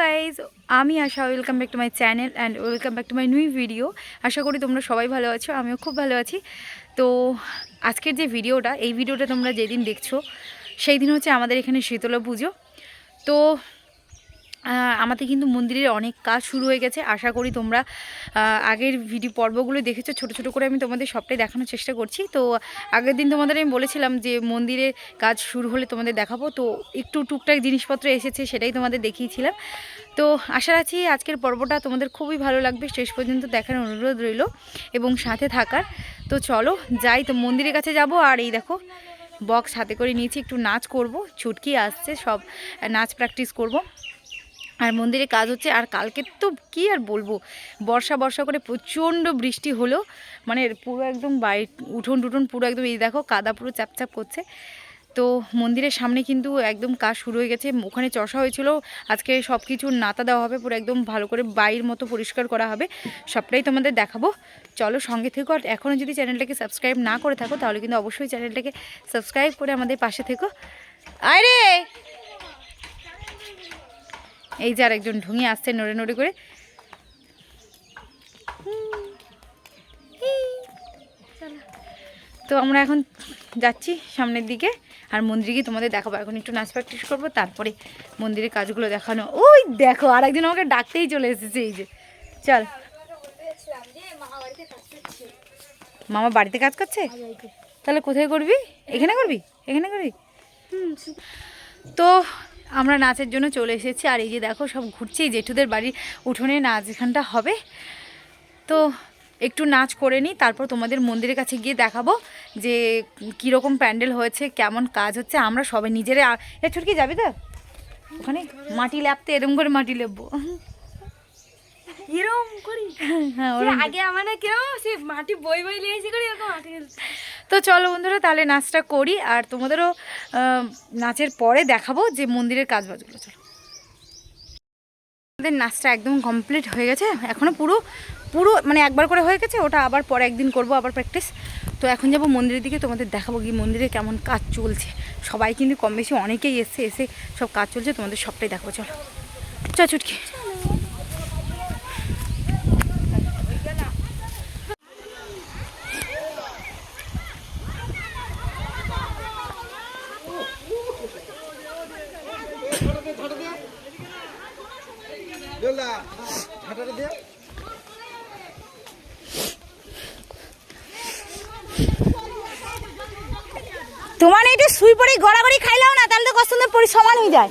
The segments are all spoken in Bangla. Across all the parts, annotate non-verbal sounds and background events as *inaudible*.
গাইজ আমি আশা welcome back to my channel and welcome back to my new video আশা করি তোমরা সবাই ভালো আছো, আমিও খুব ভালো আছি। তো আজকের যে ভিডিওটা এই ভিডিওটা তোমরা যেদিন দেখছ সেই দিন হচ্ছে আমাদের এখানে শীতলা পুজো। তো আমাদের কিন্তু মন্দিরের অনেক কাজ শুরু হয়ে গেছে। আশা করি তোমরা আগের ভিডিও পর্বগুলো দেখেছ। ছোট ছোট করে আমি তোমাদের সবটাই দেখানোর চেষ্টা করছি। তো আগের দিন তোমাদের আমি বলেছিলাম যে মন্দিরের কাজ শুরু হলে তোমাদের দেখাবো। তো একটু টুকটাক জিনিসপত্র এসেছে সেটাই তোমাদের দেখিয়েছিলাম। তো আশা রাখছি আজকের পর্বটা তোমাদের খুবই ভালো লাগবে। শেষ পর্যন্ত দেখার অনুরোধ রইল এবং সাথে থাকার। তো চলো যাই, তো মন্দিরের কাছে যাব। আর এই দেখো বক্স হাতে করে নিয়েছি। একটু নাচ করব। ছুটকি আসছে, সব নাচ প্র্যাকটিস করব। আর মন্দিরে কাজ হচ্ছে, আর কালকে তো কি আর বলব? বর্ষা বর্ষা করে প্রচণ্ড বৃষ্টি হলো। মানে পুরো একদম বাই উঠোন টুঠোন পুরো একদম এই দেখো, কাদা পুরো চাপচাপ করছে। তো মন্দিরের সামনে কিন্তু একদম কাজ শুরু হয়ে গেছে। ওখানে চষা হয়েছিল, আজকে সব কিছু নাতা দেওয়া হবে, পুরো একদম ভালো করে বাইর মতো পরিষ্কার করা হবে। সবটাই তোমাদের দেখাবো। চলো সঙ্গে থেকো, আর এখনও যদি চ্যানেলটাকে সাবস্ক্রাইব না করে থাকো, তাহলে কিন্তু অবশ্যই চ্যানেলটাকে সাবস্ক্রাইব করে আমাদের পাশে থেকো। আরে এই যে আরেকজন ঢুঙি আসছে নড়ে নড়ে করে। তো আমরা এখন যাচ্ছি সামনের দিকে আর মন্দিরে গিয়ে তোমাদের দেখাবো। এখন একটু নাচ প্র্যাকটিস করব তারপরে মন্দিরের কাজগুলো দেখানো। ওই দেখো আর একজন আমাকে ডাকতেই চলে এসেছে এই যে। চল। মামা বাড়িতে কাজ করছে? তাহলে কোথায় করবি? এখানে করবি? এখানে করবি? তো আমরা নাচের জন্য চলে এসেছি। আর এই যে দেখো, সব ঘুরছি জেঠুদের বাড়ির উঠোনে নাচ এখানটা হবে। তো একটু নাচ করে নিই, তারপর তোমাদের মন্দিরের কাছে গিয়ে দেখাবো যে কীরকম প্যান্ডেল হয়েছে, কেমন কাজ হচ্ছে। আমরা সবাই নিজেরা এ, ছুটকি যাবি তো? ওখানে মাটি ল্যাপতে, এরম করে মাটি লেপবো। এরকম করি? হ্যাঁ আগে আমার না কেউ সে মাটি বই বই নিয়ে করি এরকম মাটি। তো চলো বন্ধুরা তাহলে নাচটা করি আর তোমাদেরও নাচের পরে দেখাবো যে মন্দিরের কাজ বাজগুলো চলো। আমাদের নাচটা একদম কমপ্লিট হয়ে গেছে। এখনও পুরো পুরো মানে একবার করে হয়ে গেছে ওটা আবার পরে একদিন করব আবার প্র্যাকটিস তো এখন যাব মন্দিরের দিকে তোমাদের দেখাবো গিয়ে মন্দিরে কেমন কাজ চলছে। সবাই কিন্তু কম বেশি অনেকেই এসছে এসে সব কাজ চলছে তোমাদের সবটাই দেখাবো। চলো। চ চুটকি। তোমার একটু শুই পড়ে গড়াগড়ি খাইলাও না তাহলে তো কষ্ট পরি সমান হয়ে যায়।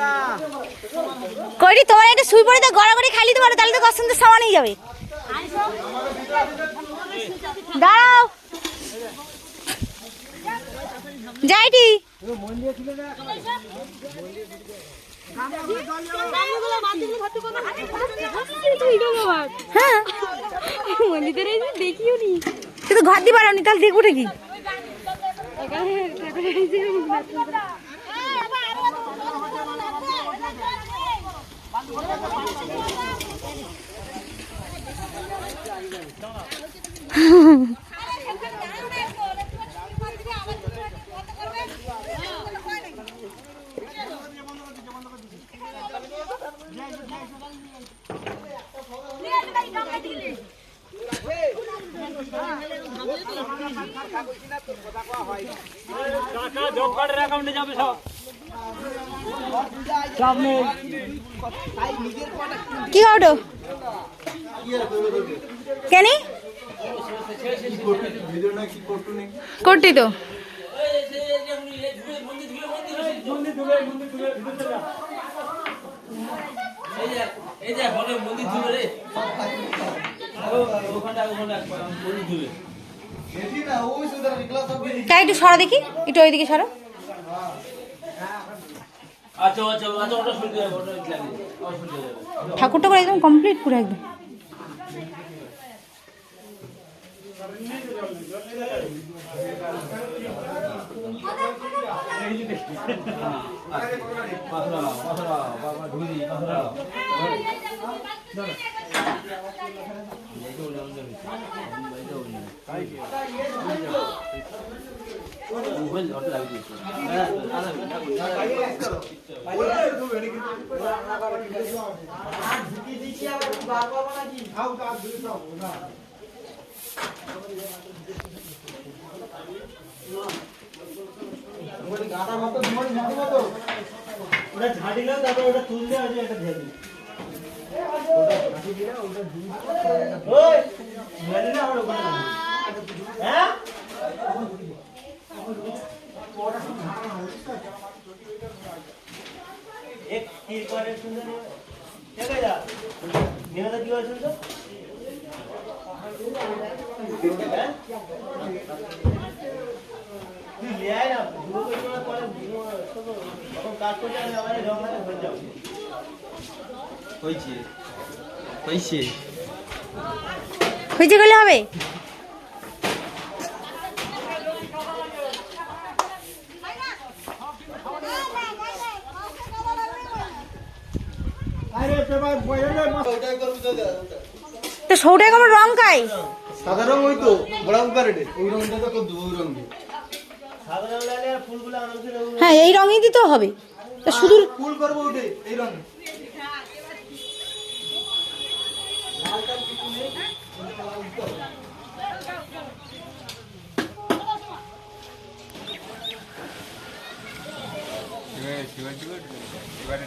দাঁড়া। তোমার একটু শুই পড়ে তো গড়াগড়ি খাইলি তোমার তাহলে তো কষ্ট সমান হয়ে যাবে। দাঁড়াও। যাইটি হ্যাঁ। দেখিও নি কিন্তু ঘর দিয়ে পারো নি তাহলে দেখব কি এখানে *laughs* ঠাকুরের এসে কি ওটো কেন করতি তো এই যে হলে মন্দির ধুবে রে ওখানটা ওখানে মন্দির ধুবে দেখি না ওই সুন্দর গ্লাস সব বেরিয়ে তাই একটু সরা দেখি একটু ওইদিকে সরো আচ্ছা আচ্ছা আচ্ছা ওটা শুনতে যাবে ওটা লাগে ওটা শুনতে যাবে ঠাকুরটা করে একদম কমপ্লিট পুরো একদম। ওটা ঝাঁটিলে তারপর ওটা তুললে আছে ধেয়ে দিই ওই ধেয়ে দিলে আমার ওখানে রাখবি। হ্যাঁ এক তীর করে শুনতে নেবে কি হয় শুনছো? তুই আয় না দুটো করে করার পরে দুটো কাজ করতে আমি আমার রং হাতে যাব। হয়েছে। হয়েছে। হয়েছে গেলে হবে? তো তো সৌটাই আমার রং খাই সাদা রং ওই তো বড় উপকারে ওই রংটা তো করব রং হ্যাঁ এই রঙই দিতেও হবে। তো শুধু ফুল করব ওইটাই এই রং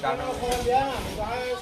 দাঁড়িয়ে যাবে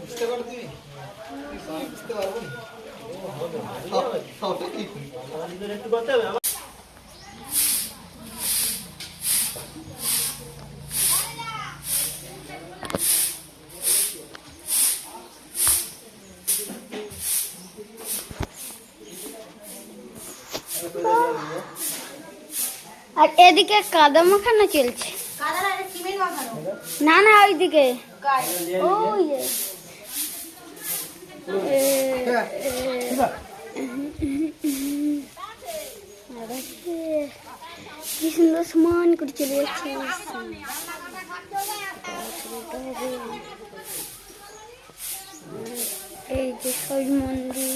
বুঝতে পারো তুমি আমি বুঝতে পারব না হ্যাঁ, একটু করতে হবে আর এদিকে কাদা মাখানো চলছে না না ওইদিকে ওই যে। এ, এ, আর আছে। কি সুন্দর সমান করে চলে যাচ্ছে এই যে সূর্য মন্দির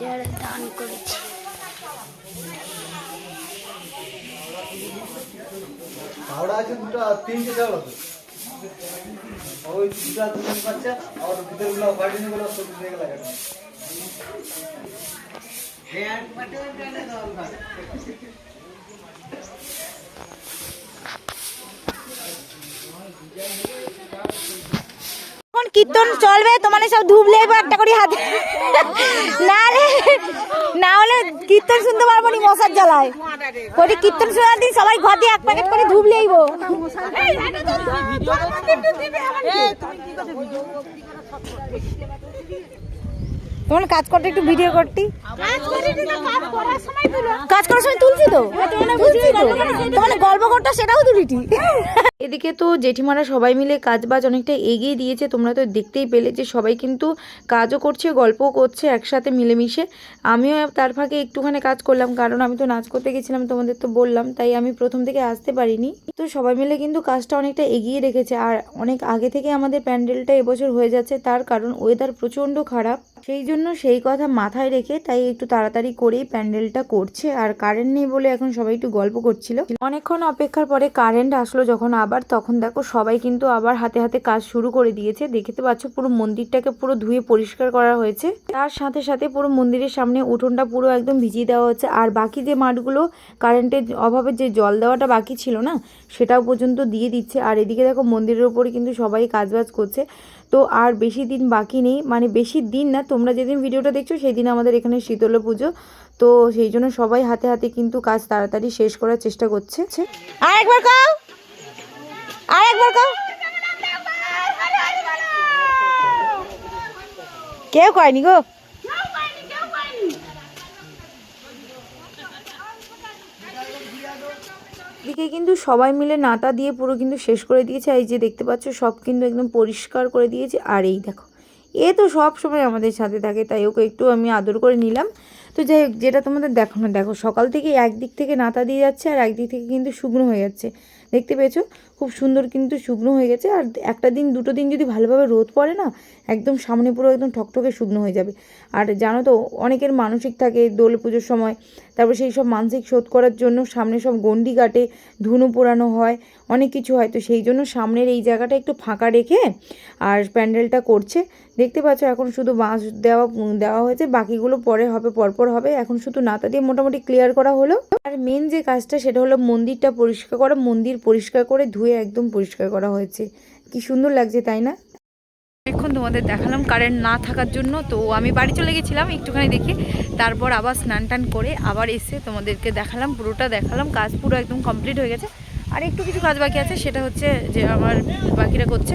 যারা দান করেছে। হাওড়া আছে দুটো তিনটে চাওড়া তো ওই দুটা দুজন বাচ্চা আর ভিতরে গুলো গুলো সব দিয়ে এখন কীর্তন চলবে তোমার সব ধুবলে এবার একটা করে হাতে। না না হলে কীর্তন শুনতে পারব নি মশার জ্বালায়। কটি কীর্তন শোনার দিন সবাই ঘর দিয়ে এক প্যাকেট করে আইব তোমার কাজ করতে একটু ভিডিও করতি? কাজ করার সময় তুলছি তো। তোমার গল্প করতে সেটাও তুলিটি। এদিকে তো জেঠিমারা সবাই মিলে কাজ বাজ অনেকটা এগিয়ে দিয়েছে। তোমরা তো দেখতেই পেলে যে সবাই কিন্তু কাজও করছে, গল্পও করছে, একসাথে মিলেমিশে। আমিও তার ফাঁকে একটুখানি কাজ করলাম, কারণ আমি তো নাচ করতে গেছিলাম, তোমাদের তো বললাম, তাই আমি প্রথম থেকে আসতে পারিনি। তো সবাই মিলে কিন্তু কাজটা অনেকটা এগিয়ে রেখেছে। আর অনেক আগে থেকে আমাদের প্যান্ডেলটা এবছর হয়ে যাচ্ছে, তার কারণ ওয়েদার প্রচণ্ড খারাপ। সেই জন্য সেই কথা মাথায় রেখে তাই একটু তাড়াতাড়ি করেই প্যান্ডেলটা করছে। আর কারেন্ট নেই বলে এখন সবাই একটু গল্প করছিল। অনেকক্ষণ অপেক্ষার পরে কারেন্ট আসলো যখন আবার, তখন দেখো সবাই কিন্তু আবার হাতে হাতে কাজ শুরু করে দিয়েছে। দেখতে পাচ্ছ পুরো মন্দিরটাকে পুরো ধুয়ে পরিষ্কার করা হয়েছে। তার সাথে সাথে পুরো মন্দিরের সামনে উঠোনটা পুরো একদম ভিজিয়ে দেওয়া হচ্ছে। আর বাকি যে মাঠগুলো কারেন্টের অভাবে যে জল দেওয়াটা বাকি ছিল না, সেটাও পর্যন্ত দিয়ে দিচ্ছে। আর এদিকে দেখো মন্দিরের ওপরে কিন্তু সবাই কাজবাজ করছে। তো আর বেশি দিন বাকি নেই। মানে বেশি দিন না, তোমরা যেদিন ভিডিওটা দেখছ সেই দিন আমাদের এখানে শীতল পুজো। তো সেই জন্য সবাই হাতে হাতে কিন্তু কাজ তাড়াতাড়ি শেষ করার চেষ্টা করছে। কেউ কয়নি গো? দিকে কিন্তু সবাই মিলে নাতা দিয়ে পুরো কিন্তু শেষ করে দিয়েছে। এই যে দেখতে পাচ্ছ, সব কিন্তু একদম পরিষ্কার করে দিয়েছে। আর এই দেখো, এ তো সব সময় আমাদের সাথে থাকে, তাই ওকে একটু আমি আদর করে নিলাম। তো যাই হোক, যেটা তোমাদের দেখো না দেখো সকাল থেকে একদিক থেকে নাতা দিয়ে যাচ্ছে, আর একদিক থেকে কিন্তু শুকনো হয়ে যাচ্ছে। দেখতে পেয়েছ? খুব সুন্দর কিন্তু শুকনো হয়ে গেছে আর একটা দিন, দুটো দিন যদি ভালোভাবে রোদ পড়ে না, একদম সামনে পুরো একদম ঠকঠকে শুকনো হয়ে যাবে। আর জানো তো, অনেকের মানসিক থাকে দোল পুজোর সময়, তারপর সেই সব মানসিক শোধ করার জন্য সামনে সব গন্ডি কাটে ধুনো পোড়ানো হয়, অনেক কিছু হয়। তো সেই জন্য সামনের এই জায়গাটা একটু ফাঁকা রেখে আর প্যান্ডেলটা করছে। দেখতে পাচ্ছ এখন শুধু বাঁশ দেওয়া দেওয়া হয়েছে, বাকিগুলো পরে হবে, পরপর হবে। এখন শুধু নাতা দিয়ে মোটামুটি ক্লিয়ার করা হলো। আর মেন যে কাজটা, সেটা হলো মন্দিরটা পরিষ্কার করা, মন্দির পরিষ্কার করে ধুয়ে একদম পরিষ্কার করা হয়েছে। কি সুন্দর লাগছে, তাই না? এখন তোমাদের দেখালাম কারেন্ট না থাকার জন্য, তো আমি বাড়ি চলে গেছিলাম একটুখানি দেখে, তারপর আবার স্নান টান করে আবার এসে তোমাদেরকে দেখালাম, পুরোটা দেখালাম, কাজ পুরো একদম কমপ্লিট হয়ে গেছে। আর একটু কিছু কাজ বাকি আছে, সেটা হচ্ছে যে আমার বাকিরা করছে।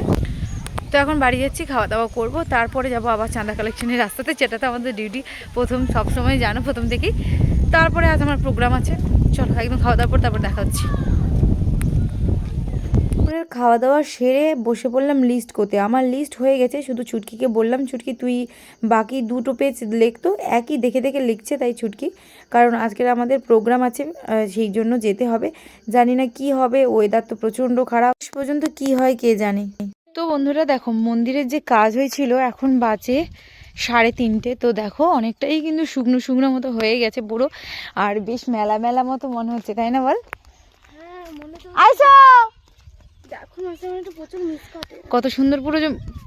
তো এখন বাড়ি যাচ্ছি খাওয়া দাওয়া করব, তারপরে যাব আবার চাঁদা কালেকশনের রাস্তাতে, যেটা তো আমাদের ডিউটি প্রথম সবসময় জানো, প্রথম থেকেই। তারপরে আজ আমার প্রোগ্রাম আছে, চলো একদম খাওয়া দাওয়ার পর তারপর দেখা হচ্ছে। দুপুরের খাওয়া দাওয়া সেরে বসে পড়লাম লিস্ট করতে। আমার লিস্ট হয়ে গেছে শুধু ছুটকিকে বললাম ছুটকি তুই বাকি দুটো পেজ লিখতো একই দেখে দেখে লিখছে তাই ছুটকি। কারণ আজকের আমাদের প্রোগ্রাম আছে সেই জন্য যেতে হবে। জানি না কি হবে ওয়েদার তো প্রচণ্ড খারাপ। পর্যন্ত কি হয় কে জানে। তো বন্ধুরা দেখো মন্দিরের যে কাজ হয়েছিল এখন বাজে সাড়ে তিনটে। তো দেখো অনেকটাই কিন্তু শুকনো শুকনো মতো হয়ে গেছে পুরো। আর বেশ মেলা মেলা মতো মনে হচ্ছে তাই না বল? আইসা! কত সুন্দর পুরো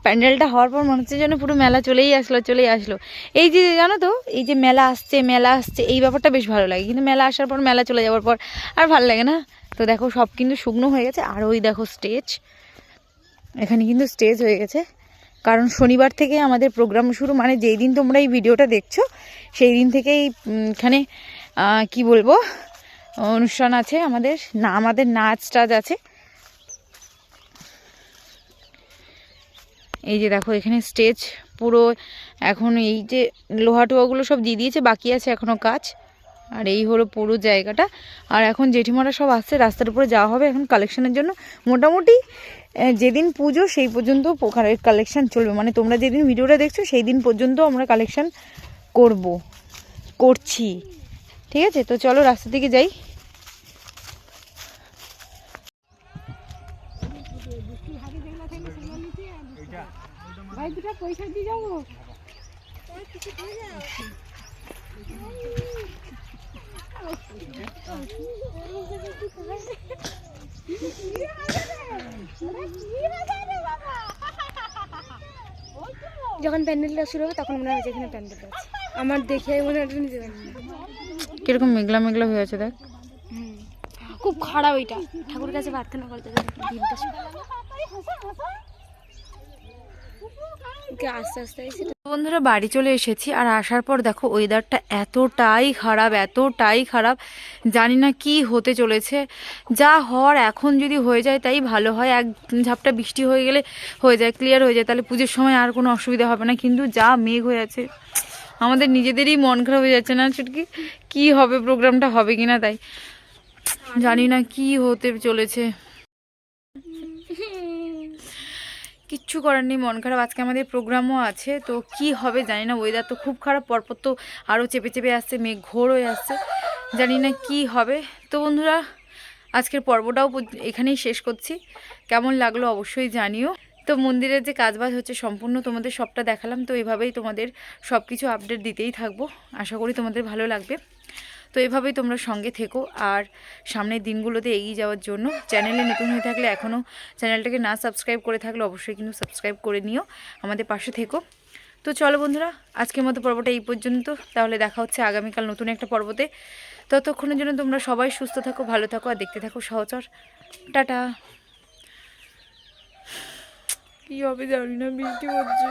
প্যান্ডেলটা হওয়ার পর মনে হচ্ছে যেন পুরো মেলা চলেই আসলো চলেই আসলো। এই যে জানো তো, এই যে মেলা আসছে মেলা আসছে, এই ব্যাপারটা বেশ ভালো লাগে। কিন্তু মেলা আসার পর, মেলা চলে যাওয়ার পর আর ভালো লাগে না। তো দেখো, সব কিন্তু শুকনো হয়ে গেছে। আর ওই দেখো স্টেজ এখানে কিন্তু স্টেজ হয়ে গেছে। কারণ শনিবার থেকে আমাদের প্রোগ্রাম শুরু মানে যেই দিন তোমরা এই ভিডিওটা দেখছ, সেই দিন থেকেই এখানে কি বলব, অনুষ্ঠান আছে আমাদের। না, আমাদের নাচ টাচ আছে। এই যে দেখো, এখানে স্টেজ পুরো, এখন এই যে লোহা টোহাগুলো সব দিয়ে দিয়েছে, বাকি আছে এখনও কাজ। আর এই হলো পুরো জায়গাটা। আর এখন জেঠিমারা সব আসছে, রাস্তার উপরে যাওয়া হবে এখন কালেকশনের জন্য। মোটামুটি যেদিন পুজো, সেই পর্যন্ত কালেকশন চলবে। মানে তোমরা যেদিন ভিডিওটা দেখছ, সেই দিন পর্যন্ত আমরা কালেকশন করব, করছি। ঠিক আছে? তো চলো রাস্তা থেকে যাই। যখন প্যান্ডেলটা শুরু হবে তখন মনে হয় যেখানে প্যান্ডেলটা আছে। আমার দেখে মনে হয় নিজে কীরকম মেঘলা মেঘলা হয়ে আছে দেখ। খুব খারাপ ওইটা। ঠাকুরের কাছে প্রার্থনা করতে দিনটা ওকে আস্তে আস্তে এসে বন্ধুরা, বাড়ি চলে এসেছি আর আসার পর দেখো ওয়েদারটা এতটাই খারাপ এতটাই খারাপ। জানি না কি হতে চলেছে। যা হওয়ার এখন যদি হয়ে যায়, তাই ভালো হয়। এক ঝাপটা বৃষ্টি হয়ে গেলে হয়ে যায় ক্লিয়ার হয়ে যায়। তাহলে পুজোর সময় আর কোনো অসুবিধা হবে না। কিন্তু যা মেঘ হয়ে আছে, আমাদের নিজেদেরই মন খারাপ হয়ে যাচ্ছে না ছুটকি কি হবে প্রোগ্রামটা হবে কিনা তাই? জানি না কি হতে চলেছে। কিচ্ছু করার নেই, মন খারাপ। আজকে আমাদের প্রোগ্রামও আছে, তো কি হবে জানি না। ওয়েদার তো খুব খারাপ, পরপর তো আরও চেপে চেপে আসছে, মেঘ ঘোর হয়ে আসছে। জানি না কি হবে। তো বন্ধুরা, আজকের পর্বটাও এখানেই শেষ করছি। কেমন লাগল অবশ্যই জানিও। তো মন্দিরের যে কাজবাজ হচ্ছে সম্পূর্ণ তোমাদের সবটা দেখালাম, তো এভাবেই তোমাদের সব কিছু আপডেট দিতেই থাকব। আশা করি তোমাদের ভালো লাগবে। তো এভাবেই তোমরা সঙ্গে থেকো। আর সামনের দিনগুলোতে এগিয়ে যাওয়ার জন্য চ্যানেলে নতুন হয়ে থাকলে এখনও চ্যানেলটাকে না সাবস্ক্রাইব করে থাকলে অবশ্যই কিন্তু সাবস্ক্রাইব করে নিও। আমাদের পাশে থেকো। তো চলো বন্ধুরা, আজকের মতো পর্বটা এই পর্যন্ত। তাহলে দেখা হচ্ছে আগামীকাল নতুন একটা পর্বতে। ততক্ষণের জন্য তোমরা সবাই সুস্থ থাকো, ভালো থাকো আর দেখতে থাকো সহচর। টাটা। কী হবে জানি না বৃষ্টি হচ্ছে।